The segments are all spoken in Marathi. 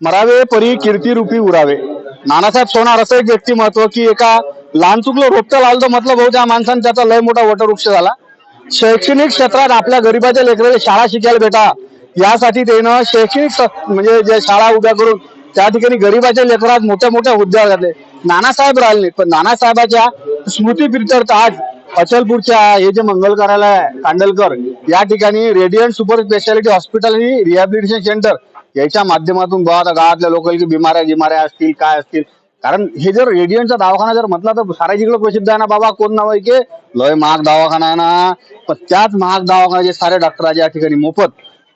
मरावे परी कीर्ती रूपी उरावे. नानासाहेब सोनार असं एक व्यक्तिमत्व की एका लहान चुकलं रोपटं लावलं तर मतलब भाऊ त्या माणसाने त्याचा लय मोठा वटवृक्ष झाला. शैक्षणिक क्षेत्रात आपल्या गरीबाच्या लेकराला शाळा शिकायला भेटा. यासाठी त्यानं शैक्षणिक म्हणजे जे शाळा उभ्या करून त्या ठिकाणी गरीबाच्या लेकरात मोठ्या मोठ्या उद्योग घातले नानासाहेब राहिले पण नानासाहेबाच्या स्मृती प्रित्यर्थ आज अचलपूरच्या हे जे मंगल कार्यालय आहे, कांडलकर या ठिकाणी रेडियंट सुपर स्पेशालिटी हॉस्पिटल आणि रिहॅबिलिटेशन सेंटर याच्या माध्यमातून बघा आता गावातल्या लोकांची बिमाऱ्या गिमाऱ्या असतील काय असतील. कारण हे जर रेडियंटचा दवाखाना जर म्हटला तर सारा जिकडे प्रसिद्ध आहे ना बाबा कोण नाव आहे की? लय महाग दवाखाना आहे ना. पण त्याच महाग दवाखान्याचे सारे डॉक्टर या ठिकाणी मोफत.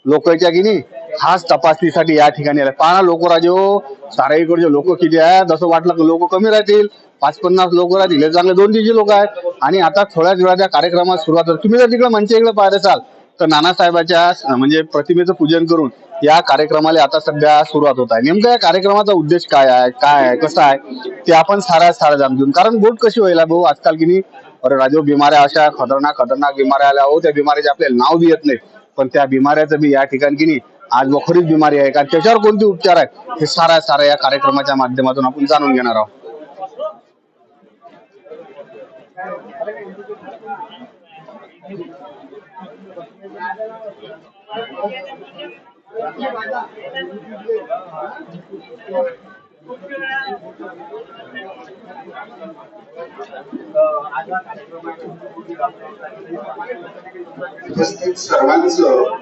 लोकांच्या की नाही खास तपासणीसाठी या ठिकाणी आले. पाहा लोक राजे हो सारा इकडचे लोक किती आहेत. जसं वाटलं की लोक कमी राहतील पाच पन्नास लोक राहतील. हे चांगले दोन तीनशे लोक आहेत. आणि आता थोड्याच वेळा त्या कार्यक्रमात सुरुवात तुम्ही जर तिकडे मंच इकडे पाहत असाल तर नानासाहेबाच्या म्हणजे प्रतिमेचं पूजन करून या कार्यक्रमाला आता सध्या सुरुवात होत आहे. नेमकं या कार्यक्रमाचा उद्देश काय आहे? काय आहे? कसं आहे? ते आपण सारा सारा जाणून घेऊन कारण बोट कशी व्हायला भाऊ आजकाल की नाही अरे राजो बिमाऱ्या अशा खतरनाक खतरनाक बिमाऱ्या आल्या हो. त्या बिमारीचे आपल्याला नाव बी येत नाही. पण त्या बिमाऱ्याचं बी या ठिकाणी की नाही आज वखरीच बिमारी आहे. का त्याच्यावर कोणते उपचार आहेत? हे सारा सारा या कार्यक्रमाच्या माध्यमातून आपण जाणून घेणार आहोत. उपस्थित सर्वांचं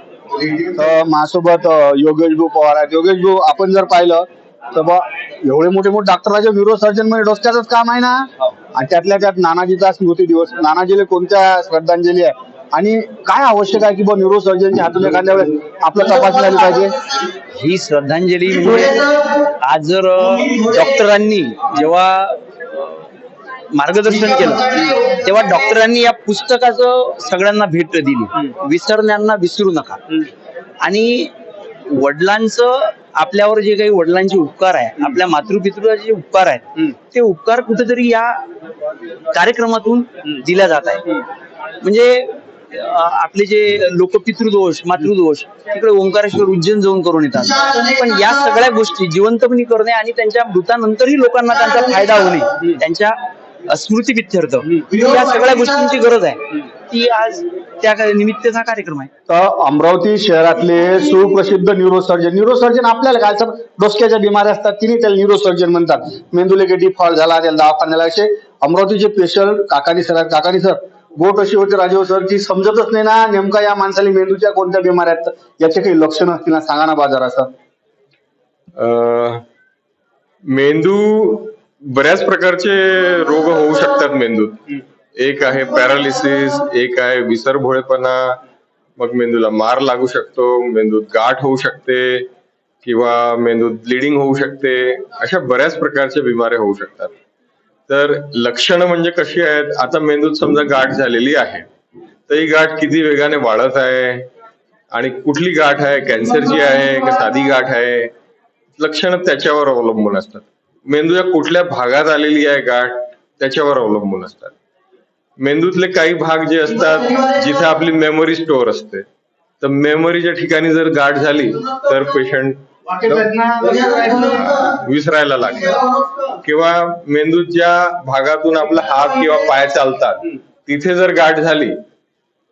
माझ्यासोबत योगेश भाऊ पवार आहेत. योगेश भाऊ आपण जर पाहिलं तर बा एवढे मोठे मोठे डॉक्टराचे न्यूरो सर्जन म्हणजे डोसक्याचंच काम आहे ना? आणि त्यातल्या त्यात नानाजीचा स्मृती दिवस नानाजीला कोणत्या श्रद्धांजली आहे? आणि काय आवश्यक आहे की बा न्यूरो सर्जनच्या हातून एखाद्या वेळेस आपलं तपासणी झाली पाहिजे? ही श्रद्धांजली म्हणजे आज जर डॉक्टरांनी जेव्हा मार्गदर्शन केलं तेव्हा डॉक्टरांनी या पुस्तकाचं सगळ्यांना भेट दिली. विसरण्यांना विसरू नका. आणि वडिलांचं आपल्यावर जे काही वडिलांचे उपकार आहे आपल्या मातृपितृचे जे उपकार आहेत ते उपकार कुठेतरी या कार्यक्रमातून दिल्या जात आहे म्हणजे आपले जे लोक पितृदोष मातृदोष तिकडे ओंकारेश्वर उज्जैन जाऊन करून येतात. पण या सगळ्या गोष्टी जिवंतपणी करणे आणि त्यांच्या मृतानंतरही लोकांना त्यांचा फायदा होणे त्यांच्या अं, स्मृतीपित्यर्थ या सगळ्या गोष्टींची गरज आहे. ती आज त्या निमित्ताचा कार्यक्रम आहे. तर अमरावती शहरातले सुप्रसिद्ध न्यूरोसर्जन न्यूरोसर्जन आपल्याला काय सर डोसक्याच्या बिमाऱ्या असतात तिने त्याला न्यूरोसर्जन म्हणतात. मेंदुले गेटी फॉल झाला त्याला दवाखान्याला असे अमरावतीचे special Kakani sir Kakani sir बोट अशी होते राजीव सर की समजतच नाही ना नेमका या माणसाला मेंदूच्या कोणत्या बिमाऱ्या आहेत? याचे काही लक्षणं असतील ना सांगा ना बाजार असं. अं, मेंदू बऱ्याच प्रकारचे रोग होऊ शकतात मेंदूत. एक आहे पॅरालिसिस एक आहे विसरभोळेपणा मग मेंदूला मार लागू शकतो मेंदूत गाठ होऊ शकते किंवा मेंदूत ब्लिडिंग होऊ शकते अशा बऱ्याच प्रकारच्या बिमाऱ्या होऊ शकतात. तर लक्षणं म्हणजे कशी आहेत? आता मेंदूत समजा गाठ झालेली आहे. तर ही गाठ किती वेगाने वाढत आहे? आणि कुठली गाठ आहे? कॅन्सरची आहे का साधी गाठ आहे? लक्षणं त्याच्यावर अवलंबून असतात. मेंदूच्या कुठल्या भागात आलेली आहे गाठ? त्याच्यावर अवलंबून असतात. मेंदूतले काही भाग जे असतात जिथे आपली मेमरी स्टोअर असते. तर मेमरीच्या ठिकाणी जर गाठ झाली तर पेशंट विसरायला लागतं किंवा मेंदूत ज्या भागातून आपला हात किंवा पाय चालतात. तिथे जर गाठ झाली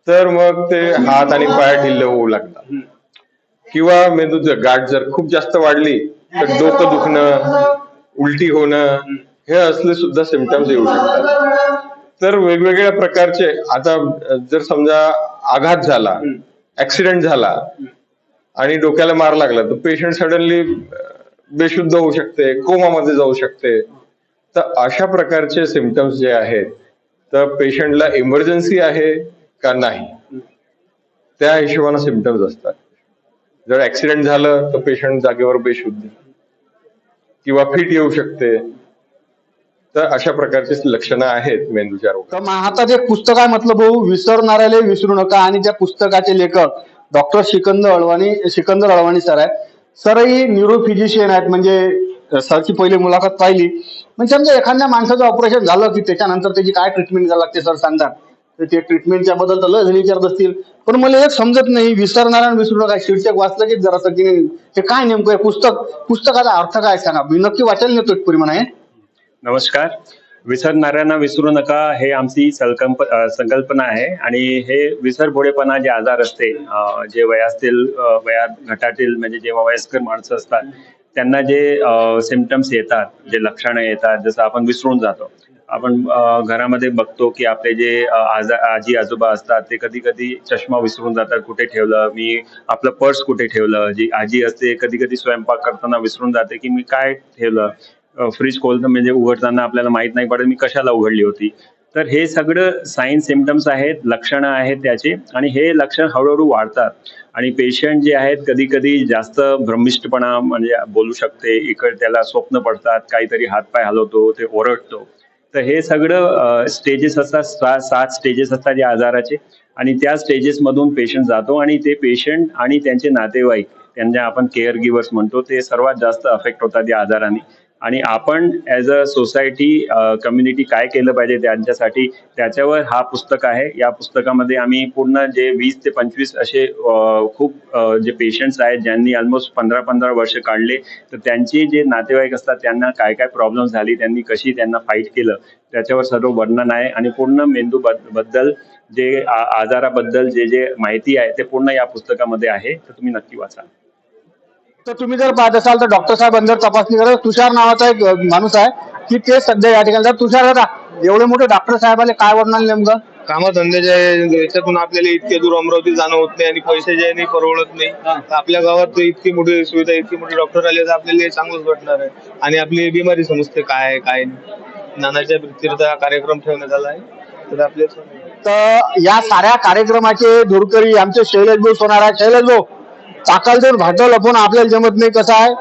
तर मग ते हात आणि पाय ढिल्ले होऊ लागतात. किंवा जर गाठ जर खूप जास्त वाढली तर डोकं दुखणं उलटी होणं हे असले सुद्धा सिमटम्स येऊ शकतात. तर वेगवेगळ्या प्रकारचे आता जर समजा आघात झाला ऍक्सिडेंट झाला आणि डोक्याला मार लागला. तर पेशंट सडनली बेशुद्ध होऊ शकते कोमामध्ये जाऊ शकते. तर अशा प्रकारचे सिमटम्स जे आहेत तर पेशंटला इमर्जन्सी आहे का नाही? त्या हिशोबाने सिमटम्स असतात. जर ऍक्सिडेंट झालं तर पेशंट जागेवर बेशुद्ध. किंवा फिट येऊ शकते. तर अशा प्रकारची लक्षणं आहेत मेंदूच्या रोग तर मग एक पुस्तक आहे म्हटलं भाऊ विसरणाऱ्याला विसरू नका आणि त्या पुस्तकाचे लेखक डॉक्टर सिकंदर अळवाणी सिकंदर अळवाणी सर आहेत. सर ही न्यूरो फिजिशियन आहेत म्हणजे सरची पहिली मुलाखत पाहिली. म्हणजे समजा एखाद्या माणसाचं ऑपरेशन झालं की त्याच्यानंतर त्याची काय ट्रीटमेंट करावी लागते सर सांगतात. तर ते ट्रीटमेंटच्या बद्दल तर लस विचारत असतील. पण मला एक समजत नाही विसरणार विसरू नका शीर्षक वाचलं की जरा की नाही? ते काय नेमकं आहे? पुस्तक पुस्तकाचा अर्थ काय सांगा? मी नक्की वाचायला नेतो परिमाण आहे. नमस्कार. विसरणाऱ्यांना विसरू नका. हे आमची संकल्प संकल्पना आहे. आणि हे विसरभोळेपणा जे आजार असते जे वयातील वयात गटातील म्हणजे जेव्हा वयस्कर माणसं असतात त्यांना जे सिमटम्स येतात जे लक्षणं येतात जसं आपण विसरून जातो. आपण घरामध्ये बघतो की आपले जे आजा आजी आजोबा असतात ते कधी कधी चष्मा विसरून जातात कुठे ठेवलं मी आपलं पर्स कुठे ठेवलं जी आजी असते कधी कधी स्वयंपाक करताना विसरून जाते की मी काय ठेवलं फ्रीज खोलतं म्हणजे उघडताना आपल्याला माहीत नाही पडत मी कशाला उघडली होती. तर हे सगळं साईन सिमटम्स आहेत लक्षणं आहेत त्याचे आणि हे लक्षण हळूहळू वाढतात. आणि पेशंट जे आहेत कधी कधी जास्त भ्रमिष्टपणा म्हणजे बोलू शकते इकडे त्याला स्वप्न पडतात काहीतरी हातपाय हलवतो ते ओरडतो. तर हे सगळं स्टेजेस असतात सा- सात स्टेजेस असतात या आजाराचे आणि त्या स्टेजेस मधून पेशंट जातो आणि ते पेशंट आणि त्यांचे नातेवाईक त्यांना आपण केअर गिव्हर्स म्हणतो ते सर्वात जास्त अफेक्ट होतात या आजाराने. आणि आपण ॲज अ सोसायटी कम्युनिटी काय केलं पाहिजे त्यांच्यासाठी त्याच्यावर हा पुस्तक आहे. या पुस्तकामध्ये आम्ही पूर्ण जे वीस ते पंचवीस असे खूप जे पेशंट्स आहेत ज्यांनी ऑलमोस्ट पंधरा पंधरा वर्ष काढले तर त्यांचे जे नातेवाईक असतात त्यांना काय काय प्रॉब्लेम झाली त्यांनी कशी त्यांना फाईट केलं त्याच्यावर सर्व वर्णन आहे. आणि पूर्ण मेंदू बद्दल जे आजाराबद्दल जे जे माहिती आहे ते पूर्ण या पुस्तकामध्ये आहे. तर तुम्ही नक्की वाचा. तर तुम्ही जर पाहत असाल तर डॉक्टर साहेब अंदर तपासणी करत तुषार नावाचा एक माणूस आहे. की ते सध्या या ठिकाणी तुषार दादा एवढे मोठे डॉक्टर साहेब आले काय वर्णन नेमकं? कामधंद्याच्या याच्यातून आपल्याला इतके दूर अमरावती जाणं होत नाही आणि पैसे जे नाही परवडत नाही. तर आपल्या गावात इतकी मोठी सुविधा इतकी मोठी डॉक्टर आले तर आपल्याला हे चांगलंच वाटणार आहे. आणि आपली बिमारी समजते काय आहे काय नाही. नानाच्या प्रीतीर्थ कार्यक्रम ठेवण्यात आला आहे. तर आपल्या तर या साऱ्या कार्यक्रमाचे धुरकरी आमचे शैलेश भाऊ सोनार आहे शैलेश भाऊ चाकाल जर भाटं पण आपल्याला जमत नाही कसं आहे?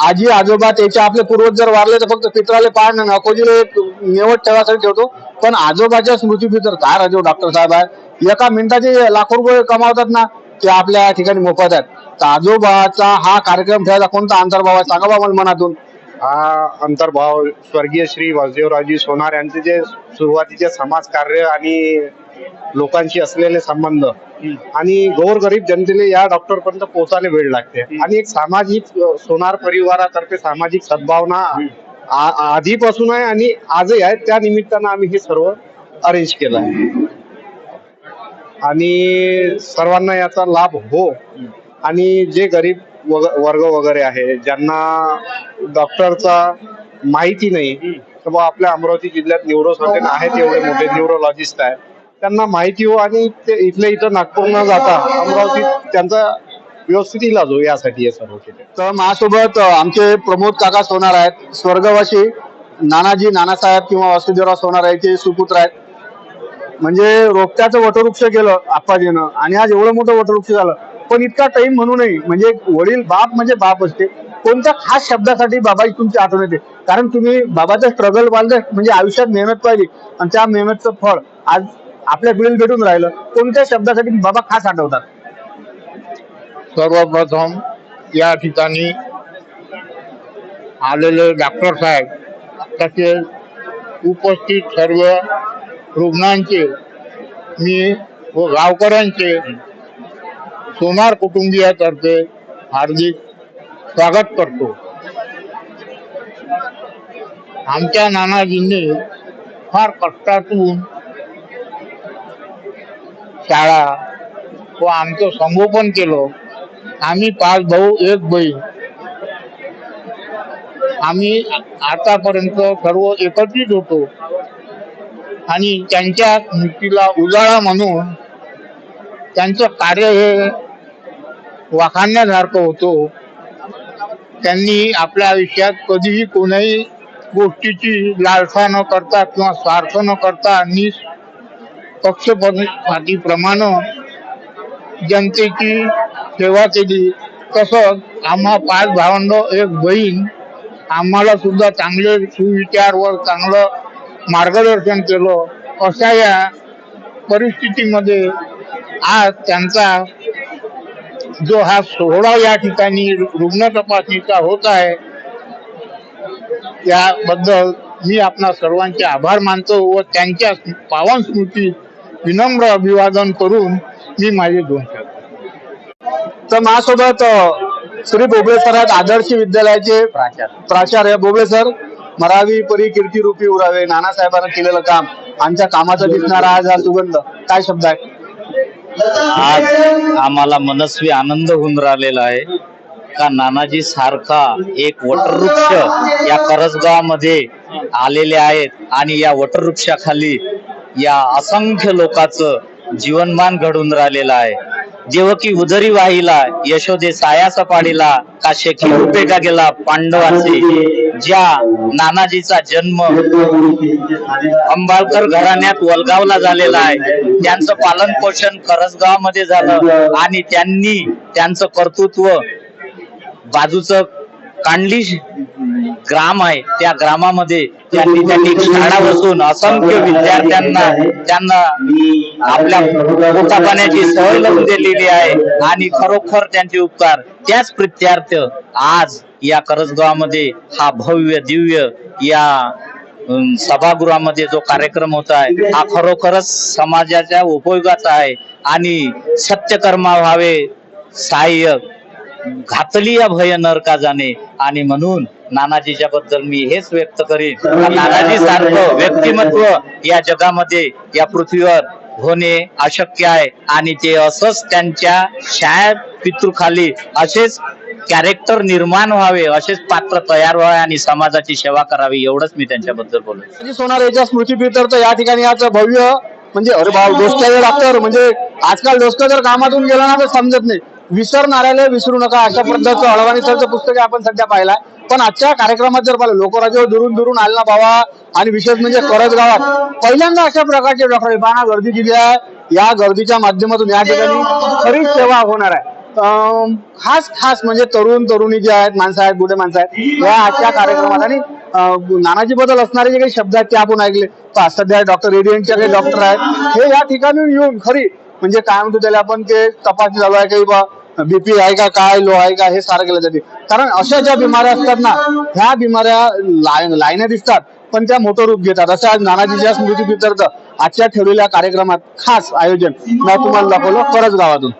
आजी आजोबा त्याचे आपले पूर्वज जर वारले तर फक्त पित्राले पाय अकोजीले एक नेवट ठेवासाठी ठेवतो. पण आजोबाच्या स्मृती तर काय राजो डॉक्टर साहेब आहे? एका मिनिटाचे लाखो रुपये कमावतात ना ते आपल्या ठिकाणी मोफत आहेत. तर आजोबाचा हा कार्यक्रम ठेवायचा कोणता अंतर्भाव आहे? सांगा बा मनातून. हा अंतर्भाव स्वर्गीय श्री वासुदेवरावजी सोनार यांचे जे सुरुवातीचे समाजकार्य आणि लोकांशी असलेले संबंध. आणि गोरगरीब जनतेला या डॉक्टर पर्यंत पोहोचायला वेळ लागते. आणि एक सामाजिक सोनार परिवारातर्फे सामाजिक सद्भावना आधीपासून आहे आणि आजही आहे. त्या निमित्तानं आम्ही हे सर्व अरेंज केलं आहे. आणि सर्वांना याचा लाभ हो. आणि जे गरीब वर्ग वगैरे आहे ज्यांना डॉक्टरचा माहिती नाही तर आपल्या अमरावती जिल्ह्यात न्यूरो सर्जन आहेत एवढे मोठे न्यूरोलॉजिस्ट आहेत. त्यांना माहिती हो आणि ते इथल्या इथं नागपूर न जाता अमरावतीत त्यांचा व्यवस्थित इलाज हो यासाठी हे सर्व केले. तर माझ्यासोबत आमचे प्रमोद काका सोनार आहेत स्वर्गवासी नानाजी नानासाहेब किंवा वासुदेवराव सोनार याचे सुपुत्र आहेत. म्हणजे रोपट्याचं वटवृक्ष केलं आप्पाजीनं आणि आज एवढं मोठं वटवृक्ष झालं. पण इतका टाइम म्हणूनही म्हणजे वडील बाप म्हणजे बाप असते. कोणत्या खास शब्दासाठी बाबाची तुमची आठवण येते? कारण तुम्ही बाबाचं स्ट्रगल बांधलं म्हणजे आयुष्यात मेहनत पाहिली आणि त्या मेहनतचं फळ आज आपल्या बिल भेटून राहिलं कोणत्या शब्दासाठी बाबा खास आठवतात? सर्वप्रथम या ठिकाणी आलेले डॉक्टर साहेब तसेच उपस्थित सर्व रुग्णांचे मी व गावकऱ्यांचे सोनार कुटुंबियातर्फे हार्दिक स्वागत करतो. आमच्या नानाजींनी फार कष्टातून शाळा व आमचं संगोपन केलं. आम्ही पाच भाऊ एक बहीण. आम्ही आतापर्यंत सर्व एकत्रित होतो. आणि त्यांच्या स्मृतीला उजाळा म्हणून त्यांचं कार्य हे वाखाणण्यासारखं होतो. त्यांनी आपल्या आयुष्यात कधीही कोणाही गोष्टीची लालसा न करता किंवा स्वार्थ न करता निष्पक्षपातीप्रमाणे जनतेची सेवा केली. तसंच आम्हा पाच भावंड एक बहीण आम्हाला सुद्धा चांगले सुविचार व चांगलं मार्गदर्शन केलं. अशा या परिस्थितीमध्ये आज त्यांचा जो हा सोहळा या ठिकाणी रुग्ण तपासणीचा होत आहे त्याबद्दल मी आपणा सर्वांचे आभार मानतो व त्यांच्या पावन स्मृतीत विनम्र अभिवादन करून मी माझे दोन तर माझ्यासोबत श्री बोबळे सर आहेत आदर्श विद्यालयाचे प्राचार्य बोबळे सर मरावी परी कीर्ती रूपी उरावे नानासाहेबांना केलेलं काम आमच्या कामाचा दिसणारा आज हा सुगंध काय शब्द आहे? आज आम्हाला मनस्वी आनंद होऊन राहिलेला आहे. का नानाजी सारखा एक वटवृक्ष या करसगावामध्ये आलेले आहेत आणि या वटवृक्षाखाली या असंख्य लोकांचं जीवनमान घडून राहिलेलं आहे. देवकी उदरी वाहिला यशोदे सायासा पाडीला का शेखी उपेगा गेला पांडवाचे ज्या नानाजीचा जन्म अंबाळकर घराण्यात वलगावला झालेला आहे. त्यांचं पालन पोषण करसगावामध्ये झालं आणि त्यांनी त्यांचं कर्तृत्व बाजूचं कांडली ग्राम आहे. त्या ग्रामामध्ये त्यांनी त्यांनी शाळा बसून असंख्य विद्यार्थ्यांना त्यांना आपल्या पोटा पाण्याची सवय लावून दिलेली आहे आणि खरोखर त्यांचे उपकार. त्याच प्रित्यार्थ आज या करजगावामध्ये हा भव्य दिव्य या सभागृहामध्ये जो कार्यक्रम होत आहे हा खरोखरच समाजाच्या उपयोगाचा आहे आणि सत्यकर्मा व्हावे सहाय्यक घातली या भय नरका जाणे आणि म्हणून नानाजीच्या बद्दल मी हेच व्यक्त करीन. नानाजी सारखं व्यक्तिमत्व या जगामध्ये या पृथ्वीवर होणे अशक्य आहे. आणि ते असंच त्यांच्या शाळेत पितृखाली असेच कॅरेक्टर निर्माण व्हावे असेच पात्र तयार व्हावे आणि समाजाची सेवा करावी एवढंच मी त्यांच्याबद्दल बोलतो नानाजी सोनार याच्या स्मृतीप्रित्यर्थ या ठिकाणी आज भव्य म्हणजे अरे भाऊ डोसक्याचे डॉक्टर म्हणजे आजकाल डोसकं जर कामातून गेलं ना तर समजत नाही. विसरणाऱ्याला विसरू नका. अशा पद्धतीचं अडवाणी सरचं पुस्तक आपण सध्या पाहिलाय. पण आजच्या कार्यक्रमात जर पाहिलं लोकराज्य दुरून दुरून आलेला बाबा आणि विशेष म्हणजे करज गावात पहिल्यांदा अशा प्रकारचे डॉक्टर पाहणा गर्दी दिली आहे. या गर्दीच्या माध्यमातून या ठिकाणी खरीच सेवा होणार आहे. खास खास म्हणजे तरुण तरुणी जे आहेत माणसं आहेत बुढे माणसं आहेत या आजच्या कार्यक्रमात आणि नानाजी बद्दल असणारे जे काही शब्द आहेत ते आपण ऐकले. सध्या डॉक्टर रेडियंटचे काही डॉक्टर आहेत हे या ठिकाणी येऊन खरी म्हणजे काय म्हणतो त्याला आपण ते तपासणी चालू आहे काही बा बीपी आहे का काय लो आहे का हे सारं केलं जाते कारण अशा ज्या बिमाऱ्या असतात ना ह्या बिमाऱ्या लाय- दिसतात पण त्या मोठं रूप घेतात. असं आज नानाजीच्या स्मृती आजच्या ठेवलेल्या कार्यक्रमात खास आयोजन मी तुम्हाला दाखवलं परत गावातून.